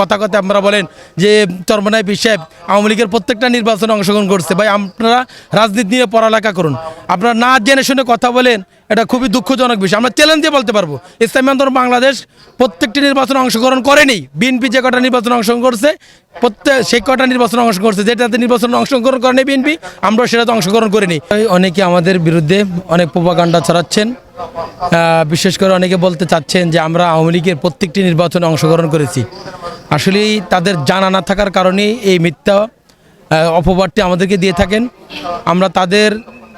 কথা কথা আপনারা বলেন যে চরমনায় সাহেব আওয়ামী লীগের প্রত্যেকটা নির্বাচনে অংশগ্রহণ করছে। ভাই, আপনারা রাজনীতি নিয়ে পড়ালেখা করুন। আপনারা না জেনে শুনে কথা বলেন, এটা খুবই দুঃখজনক বিষয়। আমরা চ্যালেঞ্জ দিয়ে বলতে পারব, ইসলামী আন্দোলন বাংলাদেশ প্রত্যেকটি নির্বাচনে অংশগ্রহণ করেনি। বিএনপি যে কটা নির্বাচনে অংশগ্রহণ করছে, প্রত্যেক সেই কটা নির্বাচনে অংশগ্রহণ করছে। যেটাতে নির্বাচনে অংশগ্রহণ করেনি বিএনপি আমরা সেটাতে অংশগ্রহণ করিনি। অনেকে আমাদের বিরুদ্ধে অনেক প্রোপাগান্ডা ছড়াচ্ছেন। বিশেষ করে অনেকে বলতে চাচ্ছেন যে আমরা আওয়ামী লীগের প্রত্যেকটি নির্বাচনে অংশগ্রহণ করেছি। আসলেই তাদের জানা না থাকার কারণেই এই মিথ্যা অপবাদটি আমাদেরকে দিয়ে থাকেন। আমরা তাদের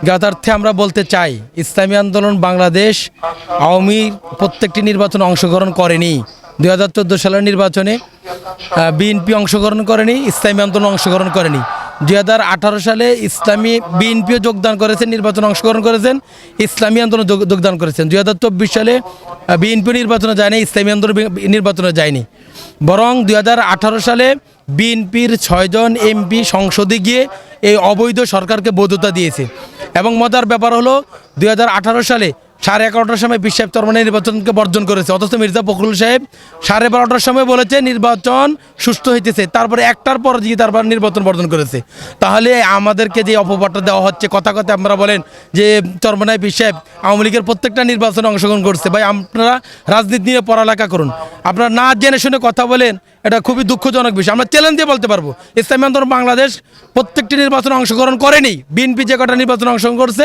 জ্ঞাতার্থে আমরা বলতে চাই, ইসলামী আন্দোলন বাংলাদেশ আওয়ামী প্রত্যেকটি নির্বাচনে অংশগ্রহণ করেনি। দুই হাজার চোদ্দ সালের নির্বাচনে বিএনপি অংশগ্রহণ করেনি, ইসলামী আন্দোলন অংশগ্রহণ করেনি। দুই হাজার আঠারো সালে ইসলামী বিএনপিও যোগদান করেছেন, নির্বাচনে অংশগ্রহণ করেছেন, ইসলামী আন্দোলন যোগ- যোগদান করেছেন। দুই হাজার চব্বিশ সালে বিএনপি নির্বাচনে যায়নি, ইসলামী আন্দোলন নির্বাচনে যায়নি। বরং দুই হাজার আঠারো সালে বিএনপির ছয়জন এমপি সংসদে গিয়ে এই অবৈধ সরকারকে বৈধতা দিয়েছে। এবং মজার ব্যাপার হলো, দুই হাজার আঠারো সালে সাড়ে এগারোটার সময় বিশ্ব সাহেব নির্বাচনকে বর্জন করেছে। অথচ মির্জা ফখরুল সাহেব সাড়ে বারোটার সময় বলেছে, নির্বাচন সুষ্ঠু হইতেছে। তারপরে একটার পর গিয়ে তারপর নির্বাচন বর্জন করেছে। তাহলে আমাদেরকে যে অপবাদটা দেওয়া হচ্ছে, কথা কথা আপনারা বলেন যে চরমনায় বিশ্ব সাহেব আওয়ামী লীগের প্রত্যেকটা নির্বাচনে অংশগ্রহণ করছে। ভাই, আপনারা রাজনীতি নিয়ে পড়ালেখা করুন। আপনারা না জেনে শুনে কথা বলেন, এটা খুবই দুঃখজনক বিষয়। আমরা চ্যালেঞ্জ দিয়ে বলতে পারব, ইসলামী আন্দোলন বাংলাদেশ প্রত্যেকটি নির্বাচনে অংশগ্রহণ করেনি। বিএনপি যে কটা নির্বাচনে অংশগ্রহণ করছে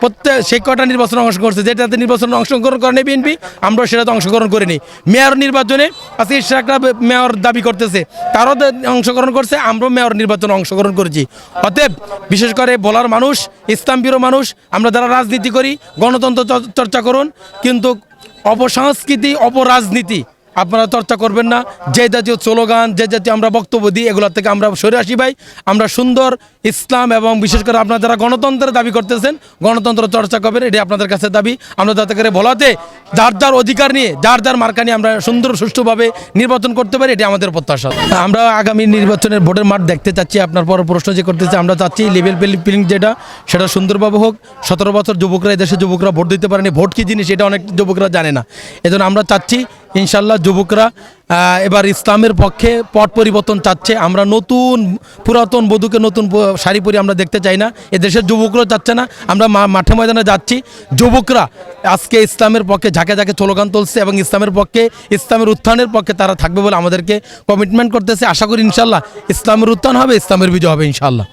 প্রত্যেক সেই কটা নির্বাচনে অংশগ্রহণ করছে? যেটাতে নির্বাচনে অংশগ্রহণ করেনি বিএনপি আমরা সেটাতে অংশগ্রহণ করিনি। মেয়র নির্বাচনে আজকে ইশরাকরা মেয়র দাবি করতেছে। তারও অংশগ্রহণ করছে, আমরাও মেয়র নির্বাচনে অংশগ্রহণ করেছি। অতএব, বিশেষ করে বলার মানুষ, ইসলাম মানুষ, আমরা যারা রাজনীতি করি, গণতন্ত্র চর- চর্চা করুন, কিন্তু অপসংস্কৃতি, অপরাজনীতি আপনারা চর্চা করবেন না। যে জাতীয় স্লোগান, যে জাতীয় আমরা বক্তব্য দিই এগুলোর থেকে আমরা সরে আসি ভাই। আমরা সুন্দর ইসলাম এবং বিশেষ করে আপনারা যারা গণতন্ত্রের দাবি করতেছেন, গণতন্ত্র চর্চা করবেন এটি আপনাদের কাছে দাবি। আমরা যাতে করে বলাতে যার যার অধিকার নিয়ে, যার যার মার্কা নিয়ে আমরা সুন্দর, সুষ্ঠুভাবে নির্বাচন করতে পারি এটি আমাদের প্রত্যাশা। আমরা আগামী নির্বাচনের ভোটের মাঠ দেখতে চাচ্ছি, আপনার পর প্রশ্ন যে করতেছে, আমরা চাচ্ছি লেভেল প্লেইং যেটা, সেটা সুন্দরভাবে হোক। সতেরো বছর যুবকরা এদেশে যুবকরা ভোট দিতে পারেনি। ভোট কী জিনিস, এটা অনেক যুবকরা জানে না। এজন্য আমরা চাচ্ছি ইনশাল্লাহ যুবকরা এবার ইসলামের পক্ষে পট পরিবর্তন চাচ্ছে। আমরা নতুন পুরাতন বধূকে নতুন শাড়ি পরি আমরা দেখতে চাই না। এদেশের যুবকরা চাচ্ছে না। আমরা মাঠে ময়দানে যাচ্ছি। যুবকরা, আজকে ইসলামের পক্ষে ঝাঁকে ঝাঁকে স্লোগান তুলছে এবং ইসলামের পক্ষে, ইসলামের উত্থানের পক্ষে তারা থাকবে বলে আমাদেরকে কমিটমেন্ট করতেছে। আশা করি ইনশাল্লাহ ইসলামের উত্থান হবে, ইসলামের বিজয় হবে ইনশাল্লাহ